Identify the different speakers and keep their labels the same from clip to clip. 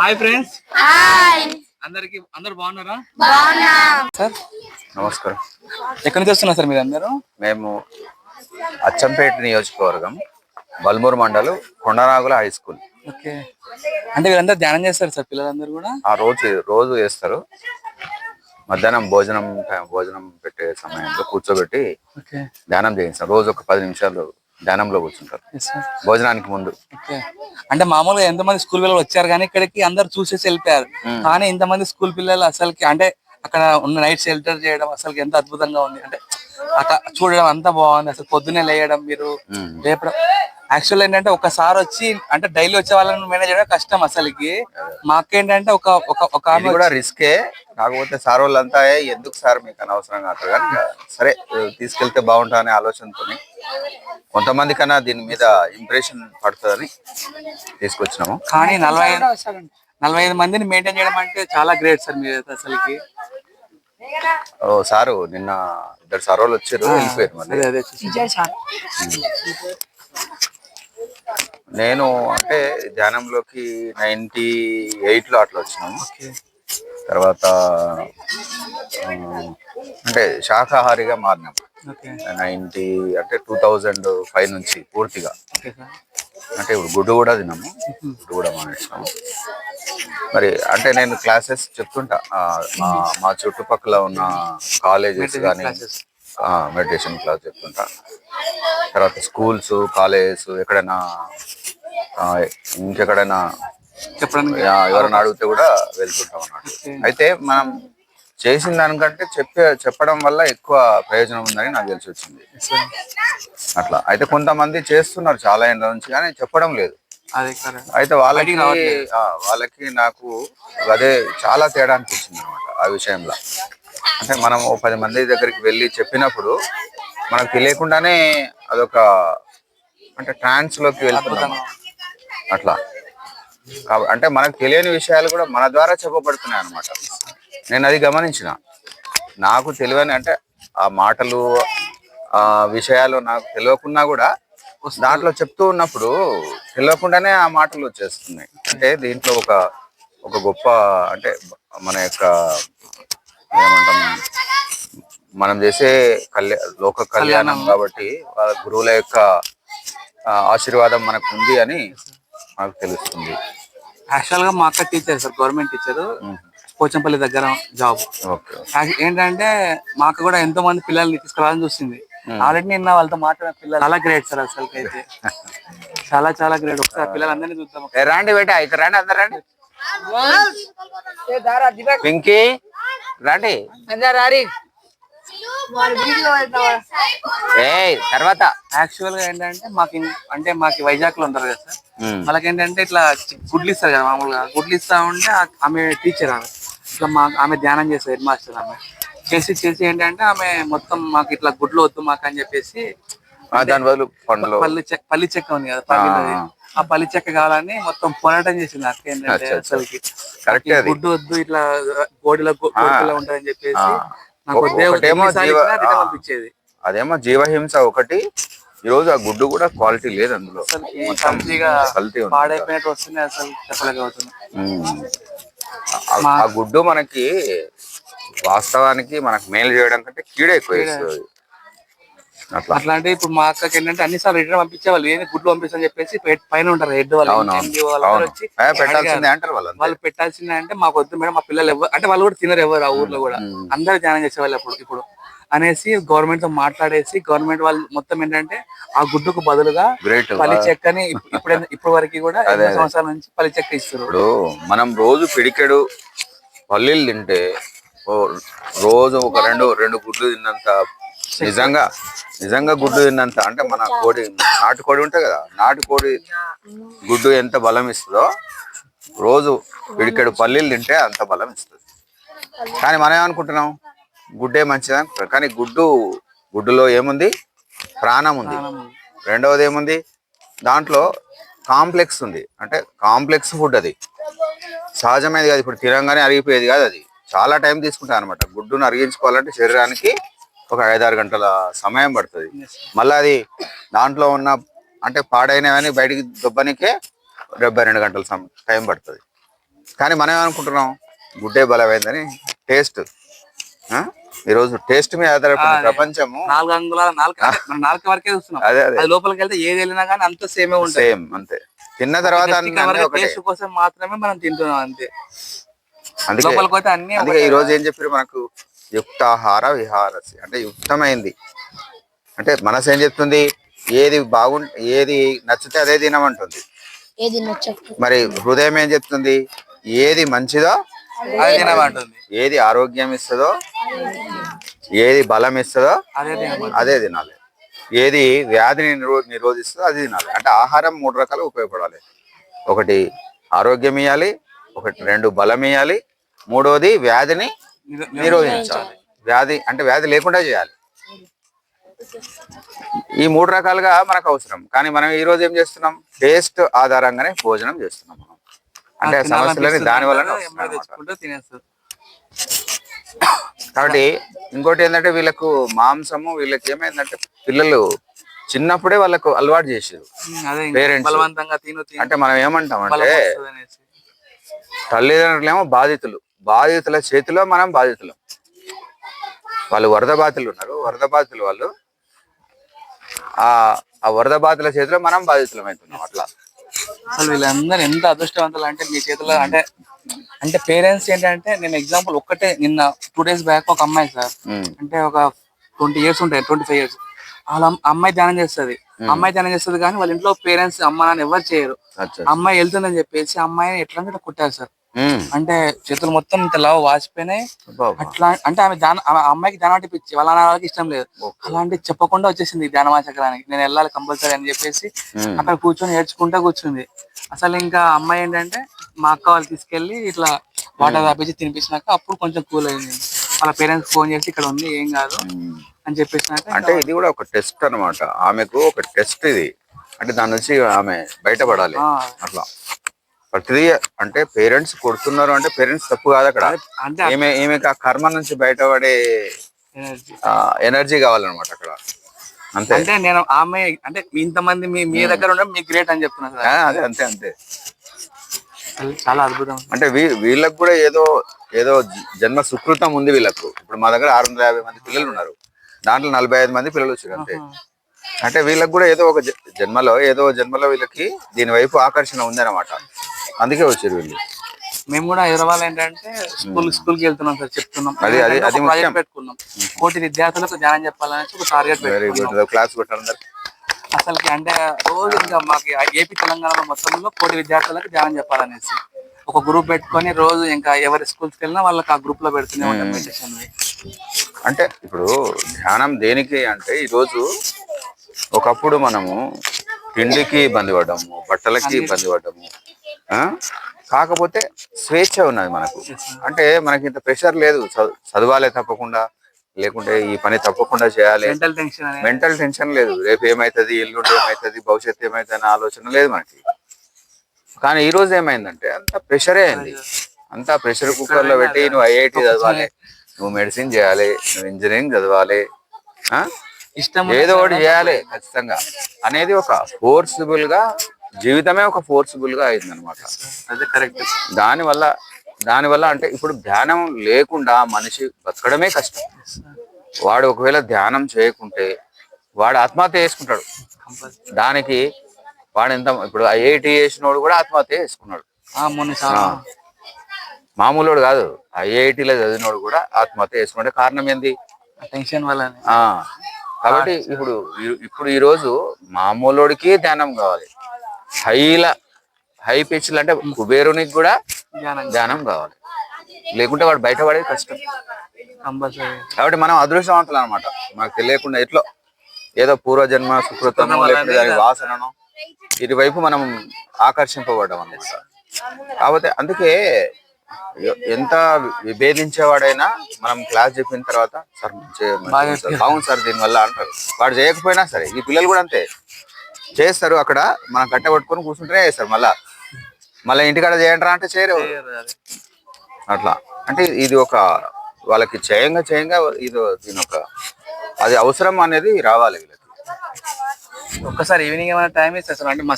Speaker 1: Hi friends అందరికి అందరు బాగున్నారా?
Speaker 2: బాగున్నాం.
Speaker 1: సార్
Speaker 3: నమస్కారం.
Speaker 1: ఎక్కడి నుంచి వస్తున్నారు సార్ మీరు అందరూ?
Speaker 3: మేము అచ్చంపేట నియోజకవర్గం బల్మూరు మండలం కొండనాగుల హై స్కూల్.
Speaker 1: ఓకే. అంటే వీళ్ళందరూ ధ్యానం చేస్తారు సార్ పిల్లలందరూ కూడా?
Speaker 3: ఆ రోజు రోజు వేస్తారు మధ్యాహ్నం భోజనం టైం- భోజనం పెట్టే సమయంలో కూర్చోబెట్టి ధ్యానం చేయిస్తాం రోజు ఒక పది నిమిషాలు ధ్యానంలో కూర్చుంటారు. భోజనానికి ముందు.
Speaker 1: అంటే మామూలుగా ఎంతమంది స్కూల్ పిల్లలు వచ్చారు కానీ ఇక్కడికి అందరు చూసేసి వెళ్ళిపోయారు. కానీ ఇంతమంది స్కూల్ పిల్లలు అసలుకి అంటే అక్కడ ఉన్న నైట్ షెల్టర్ చేయడం అసలుకి ఎంత అద్భుతంగా ఉంది. అంటే అక్కడ చూడడం అంత బాగుంది. అసలు పొద్దున్నే లేయడం మీరు. లేపడం. యాక్చువల్ ఏంటంటే ఒకసారి వచ్చి అంటే డైలీ వచ్చే వాళ్ళని మేనేజ్ చేయడం కష్టం అసలుకి. మాకేంటంటే ఒక ఒక ఒక ఆమె
Speaker 3: కూడా రిస్కే కాకపోతే సార్ వాళ్ళంతా "ఏ, ఎందుకు సార్ మీకు అనవసరంగా అంటారు? కానీ సరే తీసుకెళ్తే బాగుంటా అనే ఆలోచనతో కొంతమంది కన్నా దీని మీద ఇంప్రెషన్ పడుతుందని తీసుకొచ్చినాము.
Speaker 1: కానీ నలభై ఐదు నలభై ఐదు మందిని మెయింటైన్ చేయడం అంటే చాలా గ్రేట్ సార్ మీరు అసలుకి.
Speaker 3: ఓ సారు నిన్న ఇద్దరు సార్ వాళ్ళు వచ్చారు వెళ్ళిపోయారు నేను అంటే ధ్యానంలోకి నైన్టీ ఎయిట్లో అట్లా వచ్చినాము. తర్వాత అంటే శాకాహారిగా మారినాం
Speaker 1: ఓకే
Speaker 3: నైన్టీ అంటే టూ థౌజండ్ ఫైవ్ నుంచి పూర్తిగా. అంటే ఇప్పుడు గుడ్డు కూడా తిన్నాము గుడ్డు కూడా మానేసినాము. మరి అంటే నేను క్లాసెస్ చెప్తుంటా. మా చుట్టుపక్కల ఉన్న కాలేజెస్ కానీ. మెడిటేషన్ క్లాస్ చెప్తుంటా. తర్వాత స్కూల్స్ కాలేజెస్ ఎక్కడైనా ఇంకెక్కడైనా ఎవరైనా అడిగితే కూడా వెళ్తుంటాం అన్నట్టు అయితే మనం చేసిన దానికంటే చెప్పే చెప్పడం వల్ల ఎక్కువ ప్రయోజనం ఉందని నాకు తెలిసి వచ్చింది. అట్లా. అయితే కొంతమంది చేస్తున్నారు చాలా ఏళ్ళ నుంచి కానీ చెప్పడం లేదు. అయితే వాళ్ళకి వాళ్ళకి నాకు అదే చాలా తేడా అనిపించింది అనమాట ఆ విషయంలో. అంటే మనం పది మంది దగ్గరికి వెళ్ళి చెప్పినప్పుడు మనకు తెలియకుండానే అదొక అంటే ట్రాన్స్లోకి వెళ్తున్నాం అట్లా. అంటే మనకు తెలియని విషయాలు కూడా మన ద్వారా చెప్పబడుతున్నాయి అనమాట నేను అది గమనించిన. నాకు తెలియని అంటే ఆ మాటలు ఆ విషయాలు నాకు తెలియకున్నా కూడా దాంట్లో చెప్తూ ఉన్నప్పుడు తెలియకుండానే ఆ మాటలు వచ్చేస్తున్నాయి. అంటే దీంట్లో ఒక ఒక గొప్ప అంటే మన యొక్క ఏమంటాం మనం చేసే కళ్యాణ లోక కళ్యాణం కాబట్టి వాళ్ళ గురువుల యొక్క ఆశీర్వాదం మనకు ఉంది అని మనకు తెలుస్తుంది.
Speaker 1: యాక్చువల్గా మా అక్క teacher sir government teacher Pochampally దగ్గర జాబ్
Speaker 3: ఓకే.
Speaker 1: ఏంటంటే మా అక్క కూడా ఎంతో మంది పిల్లల్ని తీసుకురావాలని చూసింది. ఆల్రెడీ నిన్న వాళ్ళతో మాట్లాడిన పిల్లలు చాలా గ్రేట్ సార్ అసలు అయితే. చాలా చాలా గ్రేట్ ఒకసారి పిల్లలందరినీ చూద్దాం.
Speaker 3: రండి బేట ఇక్కడ రండి అందరు రండి. పింకీ రండి. ఏ తర్వాత.
Speaker 1: యాక్చువల్గా ఏంటంటే మాకు అంటే మాకు వైజాగ్లో ఉంటారు కదా సార్. వాళ్ళకి ఏంటంటే ఇట్లా గుడ్లు ఇస్తారు కదా మామూలుగా. గుడ్లు ఇస్తా ఉంటే ఆమె టీచర్ ఆమె. ఇట్లా మా ఆమె ధ్యానం చేస్తారు హెడ్ మాస్టర్ ఆమె. చేసి చేసి ఏంటంటే ఆమె మొత్తం మాకు ఇట్లా గుడ్లు వద్దు మాకు అని చెప్పేసి
Speaker 3: ఆ, దాని బదులు పండ్లు.
Speaker 1: పల్లి చెక్క పల్లి చెక్క ఉంది కదా పల్లి ఆ. పల్లి చెక్క కావాలని మొత్తం పోరాటం చేసింది అక్క ఏంటంటే. అసలుకి.
Speaker 3: అది.
Speaker 1: గుడ్డు వద్దు ఇట్లా గోడిలో గోడిలో ఉంటదని చెప్పేసి
Speaker 3: ఒకటేమో అదేమో జీవహింస ఒకటి. ఈ రోజు ఆ గుడ్డు కూడా క్వాలిటీ లేదు అందులో. ఆ- గుడ్డు మనకి వాస్తవానికి మనకు మేలు చేయడం కంటే కీడే ఎక్కువ అట్లా.
Speaker 1: అట్లాంటి ఇప్పుడు మా అక్కకి ఏంటంటే అన్ని సార్లు రిటర్న్ పంపించేవాళ్ళు ఏంది గుడ్లు పంపిస్తాని చెప్పేసి పైన ఉంటారు హెడ్ వాళ్ళు
Speaker 3: వాళ్ళు
Speaker 1: వాళ్ళు పెట్టాల్సిందే అంటే మాకు వద్దు మేడం మా పిల్లలు ఎవరు అంటే వాళ్ళు కూడా తినరు ఎవరు ఆ ఊర్లో కూడా. అందరూ ధ్యానం చేసేవాళ్ళు అప్పుడు ఇప్పుడు. అనేసి గవర్నమెంట్తో మాట్లాడేసి గవర్నమెంట్ వాళ్ళు మొత్తం ఏంటంటే ఆ గుడ్డుకు బదులుగా పల్లి చెక్కని ఇప్పు- ఇప్పుడు ఇప్పుడు వరకు కూడా సంవత్సరాల నుంచి పల్లి చెక్క
Speaker 3: ఇప్పుడు మనం రోజు పిడికెడు పల్లీలు తింటే రోజు ఒక రెండు రెండు గుడ్లు తిన్నంత నిజంగా నిజంగా గుడ్డు తిన్నంత అంటే మన కోడి నాటు కోడి ఉంటుంది కదా నాటు కోడి గుడ్డు ఎంత బలం ఇస్తుందో రోజు పిడికెడు పల్లీలు తింటే అంత బలం ఇస్తుంది. కానీ మనం ఏమనుకుంటున్నాం? గుడ్డే మంచిది అనుకుంటాం కానీ గుడ్డు గుడ్డులో ఏముంది? ప్రాణం ఉంది. రెండవది ఏముంది? దాంట్లో కాంప్లెక్స్ ఉంది. అంటే కాంప్లెక్స్ ఫుడ్ అది. సహజమైనది కాదు. ఇప్పుడు తినంగానే అరిగిపోయేది కాదు అది. చాలా టైం తీసుకుంటుంది అనమాట గుడ్డును అరిగించుకోవాలంటే శరీరానికి ఒక ఐదారు గంటల సమయం పడుతుంది. మళ్ళీ అది దాంట్లో ఉన్న అంటే పాడైనవని బయటికి దుబ్బనికే డెబ్బై రెండు గంటల సమ టైం పడుతుంది. కానీ మనం ఏమనుకుంటున్నాం? గుడ్డే బలమైందని టేస్ట్. ఈరోజు టేస్ట్ మీద ఆధారపడిన
Speaker 1: ఆ,
Speaker 3: ప్రపంచము.
Speaker 1: నాలుగు అంగుళాల నాలుగు వరకే చూస్తున్నాం.
Speaker 3: అదే అదే.
Speaker 1: లోపలికి వెళ్తే ఏది వెళ్ళినా కానీ అంత సేమే ఉంటుంది.
Speaker 3: సేమ్ అంతే. తిన్న తర్వాత
Speaker 1: టేస్ట్ కోసం మాత్రమే మనం తింటున్నాం అంతే.
Speaker 3: అందుకే
Speaker 1: లోపలికి పోతే అన్ని
Speaker 3: అందుకే ఈ రోజు ఏం చెప్పారు మనకు? యుక్తాహార విహారసి అంటే యుక్తమైంది. అంటే మనసు ఏం చెప్తుంది? ఏది బాగు ఏది నచ్చితే అదే తినమంటుంది. మరి హృదయం ఏం చెప్తుంది? ఏది మంచిదో
Speaker 1: అదే తినమంటుంది.
Speaker 3: ఏది ఆరోగ్యం ఇస్తుందో ఏది బలం ఇస్తుందో
Speaker 1: అదే
Speaker 3: తినాలి. ఏది వ్యాధిని నిరో నిరోధిస్తుందో అది తినాలి. అంటే ఆహారం మూడు రకాలు ఉపయోగపడాలి. ఒకటి ఆరోగ్యం ఇవ్వాలి ఒకటి రెండు బలం ఇవ్వాలి మూడోది వ్యాధిని నిరోధించాలి. వ్యాధి అంటే వ్యాధి లేకుండా చేయాలి. ఈ మూడు రకాలుగా మనకు అవసరం. కానీ మనం ఈ రోజు ఏం చేస్తున్నాం? టేస్ట్ ఆధారంగానే భోజనం చేస్తున్నాం మనం. అంటే సమస్యలని దాని వలన
Speaker 1: తినేస్తారు
Speaker 3: కాబట్టి ఇంకోటి ఏంటంటే వీళ్ళకు మాంసము వీళ్ళకి ఏమైందంటే పిల్లలు చిన్నప్పుడే వాళ్ళకు అలవాటు
Speaker 1: తిను తిను.
Speaker 3: అంటే మనం ఏమంటాం అంటే తల్లిదండ్రులేమో బాధితులు. బాధితుల చేతిలో మనం బాధితులం. వాళ్ళు వరద బాధితులు ఉన్నారు. వరద బాధితులు వాళ్ళు ఆ ఆ వరద బాధితుల చేతిలో మనం బాధితులం అవుతున్నాం అట్లా.
Speaker 1: అసలు వీళ్ళందరూ ఎంత అదృష్టవంతులు అంటే మీ చేతిలో అంటే అంటే పేరెంట్స్ ఏంటంటే నేను ఎగ్జాంపుల్ ఒక్కటే నిన్న టూ డేస్ బ్యాక్ ఒక అమ్మాయి సార్. అంటే ఒక ట్వంటీ ఇయర్స్ ఉంటాయి ట్వంటీ ఫైవ్ ఇయర్స్. వాళ్ళ అమ్- అమ్మాయి ధ్యానం చేస్తుంది. అమ్మాయి ధ్యానం చేస్తుంది కానీ వాళ్ళ ఇంట్లో పేరెంట్స్ అమ్మ నాన్న ఎవరు చేయరు. అమ్మాయి వెళ్తుందని చెప్పేసి అమ్మాయిని ఎట్లా అంటే కొట్టారు సార్. అంటే చేతులు మొత్తం ఇంత లావు
Speaker 3: అబ్బా.
Speaker 1: అట్లా అంటే ఆమె ధ్యానం ఆమె అమ్మాయికి ధ్యానం అంటే పిచ్చి. వాళ్ళ వాళ్ళకి ఇష్టం లేదు. అలాంటి చెప్పకుండా వచ్చేసింది ధ్యానమా చక్రానికి నేను వెళ్ళాలి కంపల్సరీ అని చెప్పేసి అక్కడ కూర్చొని ఏడ్చుకుంటా కూర్చుంది. అసలు ఇంకా అమ్మాయి ఏంటంటే మా అక్క వాళ్ళు తీసుకెళ్ళి ఇట్లా వాటర్ తాపించి తినిపించినాక అప్పుడు కొంచెం కూల్ అయింది. వాళ్ళ పేరెంట్స్ ఫోన్ చేసి ఇక్కడ ఉంది ఏం కాదు. అని చెప్పేసినాక
Speaker 3: అంటే ఇది కూడా ఒక టెస్ట్ అన్నమాట. ఆమెకు ఒక టెస్ట్ ఇది. అంటే దాని నుంచి ఆమె బయటపడాలి. అట్లా. ప్రతిదీ అంటే పేరెంట్స్ కొడుతున్నారు అంటే పేరెంట్స్ తప్పు కాదు అక్కడ.
Speaker 1: అంటే
Speaker 3: ఆ కర్మ నుంచి బయటపడే. ఎనర్జీ కావాలన్నమాట అక్కడ. అంతే.
Speaker 1: అంటే నేను ఆమె అంటే ఇంతమంది మీ మీ దగ్గర ఉండడం మీకు గ్రేట్ అని చెప్తున్నా సార్
Speaker 3: అదే అంతే అంతే.
Speaker 1: చాలా అద్భుతం.
Speaker 3: అంటే వీళ్ళకి కూడా ఏదో ఏదో జన్మ సుకృతం ఉంది వీళ్ళకు. ఇప్పుడు మా దగ్గర ఆరు వందల యాభై మంది పిల్లలు ఉన్నారు. దాంట్లో నలభై ఐదు మంది పిల్లలు వచ్చారు అంతే. అంటే వీళ్ళకి కూడా ఏదో ఒక జన్మలో ఏదో జన్మలో వీళ్ళకి దీని వైపు ఆకర్షణ ఉంది అనమాట అందుకే వచ్చారు వీళ్ళు.
Speaker 1: మేము కూడా హైదరాబాద్ ఏంటంటే స్కూల్ స్కూల్కి వెళ్తున్నాం సార్ చెప్తున్నాం.
Speaker 3: అది-.
Speaker 1: ప్రాజెక్ట్ పెట్టుకున్నాం. కోటి విద్యార్థులకు ధ్యానం చెప్పాలనేసి ఒక టార్గెట్ పెట్టుకున్నాం.
Speaker 3: క్లాస్ కొట్టారు అందరు.
Speaker 1: అసలు అంటే రోజు ఇంకా మాకు ఏపీ తెలంగాణ మొత్తంలో కోటి విద్యార్థులకు ధ్యానం చెప్పాలనేసి. ఒక గ్రూప్ పెట్టుకొని రోజు ఇంకా ఎవరి స్కూల్స్ వెళ్ళినా వాళ్ళకి ఆ గ్రూప్లో పెడుతూనే ఉంటాం మెడిటేషన్
Speaker 3: అంటే ఇప్పుడు ధ్యానం దేనికి అంటే ఈరోజు ఒకప్పుడు మనము తిండికి ఇబ్బంది పడ్డాము బట్టలకి ఇబ్బంది పడ్డాము? కాకపోతే స్వేచ్ఛ ఉన్నది మనకు. అంటే మనకి ఇంత ప్రెషర్ లేదు. చదవాలే తప్పకుండా. లేకుంటే ఈ పని తప్పకుండా చేయాలి.
Speaker 1: మెంటల్ టెన్షన్
Speaker 3: లేదు. రేపు ఏమైతుంది ఎల్లుండి ఏమైతుంది భవిష్యత్తు ఏమైతుంది అనే ఆలోచన లేదు మనకి. కానీ ఈ రోజు ఏమైందంటే అంత ప్రెషరే అయింది. అంతా ప్రెషర్ కుక్కర్లో పెట్టి నువ్వు ఐఐటి చదవాలి. నువ్వు మెడిసిన్ చేయాలి. నువ్వు ఇంజనీరింగ్ చదవాలి. ఆ?
Speaker 1: ఇష్టం
Speaker 3: ఏదో ఒకటి చేయాలి ఖచ్చితంగా. అనేది ఒక ఫోర్సిబుల్గా జీవితమే ఒక ఫోర్సిబుల్గా అయింది
Speaker 1: అదే కరెక్ట్
Speaker 3: దానివల్ల దానివల్ల అంటే ఇప్పుడు ధ్యానం లేకుండా మనిషి బతకడమే కష్టం. వాడు ఒకవేళ ధ్యానం చేయకుంటే వాడు ఆత్మహత్య చేసుకుంటాడు. దానికి వాడు ఎంత ఇప్పుడు ఐఐటి చేసినోడు కూడా ఆత్మహత్య చేసుకున్నాడు. మామూలుడు కాదు ఐఐటిలో చదివినోడు కూడా ఆత్మహత్య చేసుకుంటే కారణం ఏంది?
Speaker 1: టెన్షన్ వల్ల
Speaker 3: కాబట్టి ఇప్పుడు ఈ- ఇప్పుడు ఈ రోజు మామూలుడికి ధ్యానం కావాలి. హైల హై పిచ్లు అంటే కుబేరునికి కూడా
Speaker 1: ధ్యానం
Speaker 3: ధ్యానం కావాలి. లేకుంటే వాడు బయటపడేది కష్టం.
Speaker 1: కంపల్సరీ.
Speaker 3: కాబట్టి మనం అదృష్టవంతులు అనమాట మనకు తెలియకుండా ఎట్లో? ఏదో పూర్వజన్మ సుకృతము లేకపోతే దాని వాసనను ఇటువైపు మనం ఆకర్షింపబడ్డాం అనమాట కాకపోతే అందుకే ఎంత విభేదించేవాడైనా మనం క్లాస్ చెప్పిన తర్వాత సార్ సార్, బాగుంది సార్ దీనివల్ల అంటారు. వాడు చేయకపోయినా సరే ఈ పిల్లలు కూడా అంతే. చేస్తారు అక్కడ. మనం కట్టబట్టుకొని కూర్చుంటేనే చేస్తారు మళ్ళా. మళ్ళీ ఇంటికాడ చేయండి అంటే చేయరు. అట్లా. అంటే ఇది ఒక వాళ్ళకి చేయంగా చేయంగా ఇది దీని ఒక అది అవసరం అనేది రావాలి వీళ్ళకి.
Speaker 1: ఒక్కసారి ఈవినింగ్ ఏమైనా టైం ఇస్తే సార్ అంటే మా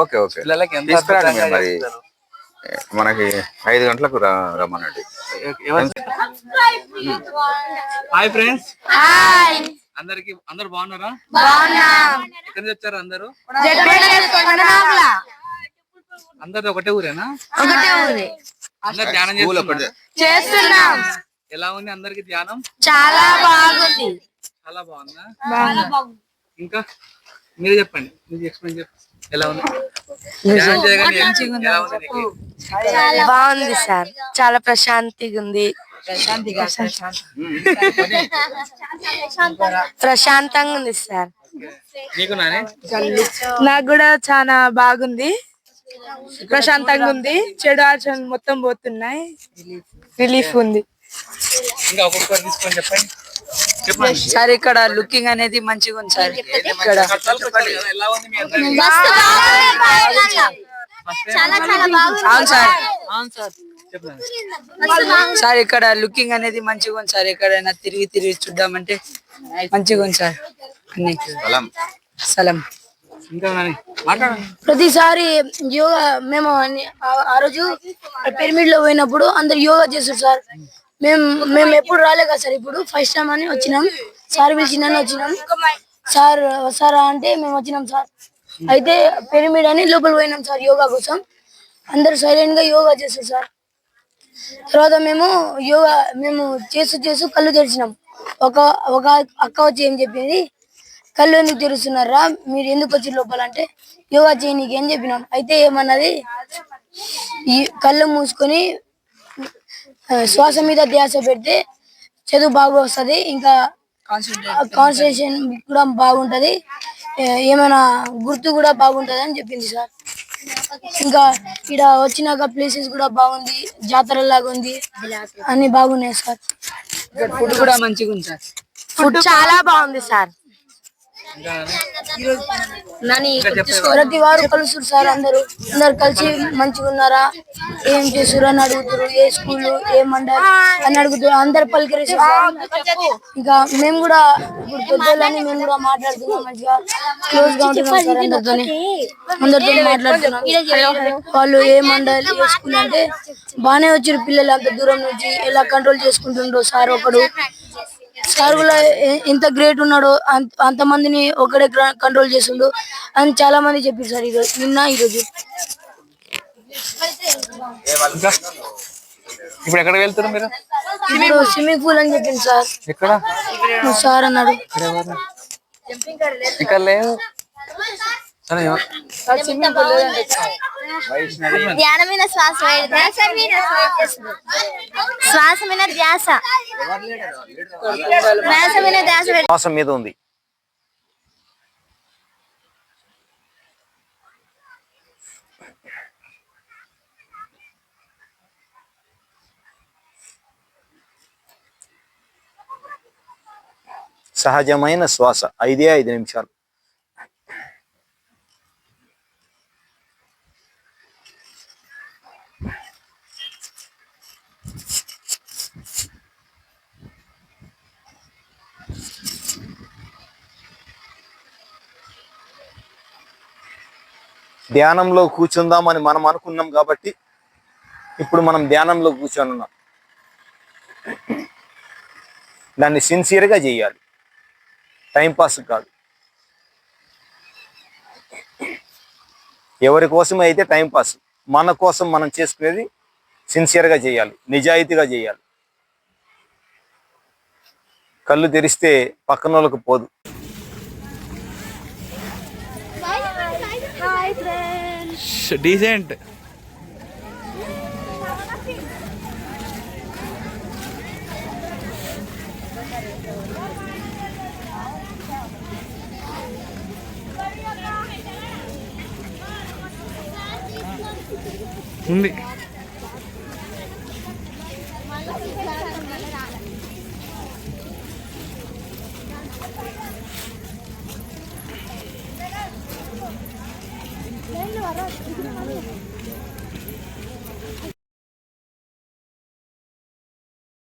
Speaker 3: ఓకే ఓకే.
Speaker 1: పిల్లలకి ఎంత
Speaker 3: మీరు. మనకి ఐదు గంటలకు రా రమ్మనండి.
Speaker 1: Hi friends.
Speaker 2: హాయ్
Speaker 1: అందరికి అందరు బాగున్నారా?
Speaker 2: బాగున్నాం.
Speaker 1: ఎక్కడి నుంచి వచ్చారు అందరూ? అందరిది ఒకటే ఊరేనా? అందరు ధ్యానం
Speaker 2: చేస్తున్నాం.
Speaker 1: ఎలా ఉంది అందరికి ధ్యానం?
Speaker 2: చాలా బాగుంది.
Speaker 1: చాలా బాగుందా? ఇంకా మీరే చెప్పండి. మీరు ఎక్స్ప్లెయిన్ చెప్పండి ఎలా ఉంది? ధ్యానం చేయగానే ఎలా ఉంది?
Speaker 2: బాగుంది సార్. చాలా ప్రశాంతిగా ఉంది. ప్రశాంతంగా ఉంది సార్.
Speaker 1: నీకు
Speaker 4: కూడా చాలా బాగుంది. ప్రశాంతంగా ఉంది చెడు ఆచరణ మొత్తం పోతున్నాయి. రిలీఫ్ ఉంది. సార్ ఇక్కడ లుకింగ్ అనేది మంచిగా ఉంది సార్. ఇక్కడ.
Speaker 1: ఎలా ఉంది మీ అందరికి
Speaker 2: చాలా చాలా బాగుంది.
Speaker 4: అవును సార్. అవును సార్. సార్ ఇక్కడ లుకింగ్ అనేది మంచిగా ఉంది సార్. ఎక్కడైనా తిరిగి తిరిగి చూద్దామంటే మంచిగా ఉంది సార్. అన్ని.
Speaker 1: మాట్లాడండి.
Speaker 5: ప్రతిసారి యోగా మేము అన్ని- ఆ- ఆ రోజు పిరమిడ్లో పోయినప్పుడు అందరు యోగా చేస్తారు సార్. మేము మేము ఎప్పుడు రాలే కదా సార్ ఇప్పుడు. ఫస్ట్ టైం అని వచ్చినాం. సార్ పిలిచిందని వచ్చినాం. సార్ వస్తారా అంటే మేము వచ్చినాం సార్. అయితే పిరమిడ్ అని లోపల పోయినాం సార్ యోగా కోసం. అందరు సైలెంట్గా యోగా చేస్తారు సార్. తర్వాత మేము యోగా మేము చేస్తూ చేస్తూ కళ్ళు తెరిచినాం. ఒక ఒక అక్క వచ్చి ఏం చెప్పింది? కళ్ళు ఎందుకు తెరుస్తున్నారా? మీరు ఎందుకు వచ్చి లోపల అంటే యోగా చేయనీకి ఏం చెప్పినాం? అయితే ఏమన్నది? ఈ కళ్ళు మూసుకొని శ్వాస మీద ధ్యాస పెడితే చదువు బాగా వస్తుంది ఇంకా కాన్సన్ట్రేషన్ కూడా బాగుంటుంది. ఏమైనా గుర్తు కూడా బాగుంటుంది అని చెప్పింది సార్. ఇంకా ఇక్కడ వచ్చినాక ప్లేసెస్ కూడా బాగుంది జాతర లాగా ఉంది. అన్ని బాగున్నాయి సార్.
Speaker 4: ఫుడ్ కూడా మంచిగా ఉంది సార్.
Speaker 2: ఫుడ్ చాలా బాగుంది సార్.
Speaker 5: ప్రతి వారు కలుస్తారు సార్ అందరూ. అందరు కలిసి మంచిగా ఉన్నారా? ఏం చేస్తారు అని అడుగుతారు ఏ స్కూల్ ఏ మండల్ అని అడుగుతారు అందరు పలికరిస్తారు. ఇంకా మేము కూడా ఇప్పుడు పెద్దోళ్ళని మేము కూడా మాట్లాడుతున్నాం మంచిగా. క్లోజ్గా ఉంటున్నాం సార్ అందరితోని. అందరితో మాట్లాడుతున్నాం. వాళ్ళు ఏ మండల్ ఏ స్కూల్ అంటే బాగానే వచ్చారు పిల్లలు అంత దూరం నుంచి. ఎలా కంట్రోల్ చేసుకుంటుండ్రో సార్ ఒకడు. సార్ కూడా ఎంత గ్రేట్ ఉన్నాడో అంత అంతమందిని ఒకడే కంట్రోల్ చేస్తుండు అని చాలా మంది చెప్పారు సార్ ఈరోజు నిన్న ఈరోజు.
Speaker 1: ఇప్పుడు ఎక్కడికి వెళ్తారు మీరు?
Speaker 5: ఇప్పుడు స్విమ్మింగ్ పూల్ అని చెప్పింది సార్.
Speaker 1: ఎక్కడ?
Speaker 5: సార్ అన్నాడు.
Speaker 1: ఇక్కడ లేదు?
Speaker 2: ధ్యానం మీద శ్వాస ధ్యాస మీద శ్వాస. మీద ధ్యాస. ధ్యాస మీద ధ్యాస పెట్టి
Speaker 6: శ్వాస మీద ఉంది. సహజమైన శ్వాస. ఐదే ఐదు నిమిషాలు. ధ్యానంలో కూర్చుందామని మనం అనుకున్నాం కాబట్టి ఇప్పుడు మనం ధ్యానంలో కూర్చొని ఉన్నాం దాన్ని సిన్సియర్గా చేయాలి. టైంపాస్ కాదు. ఎవరి కోసం అయితే టైంపాస్ మన కోసం మనం చేసుకునేది సిన్సియర్గా చేయాలి. నిజాయితీగా చేయాలి. కళ్ళు తెరిస్తే పక్కన వాళ్ళకి పోదు.
Speaker 1: డీసెంట్ ఉంది.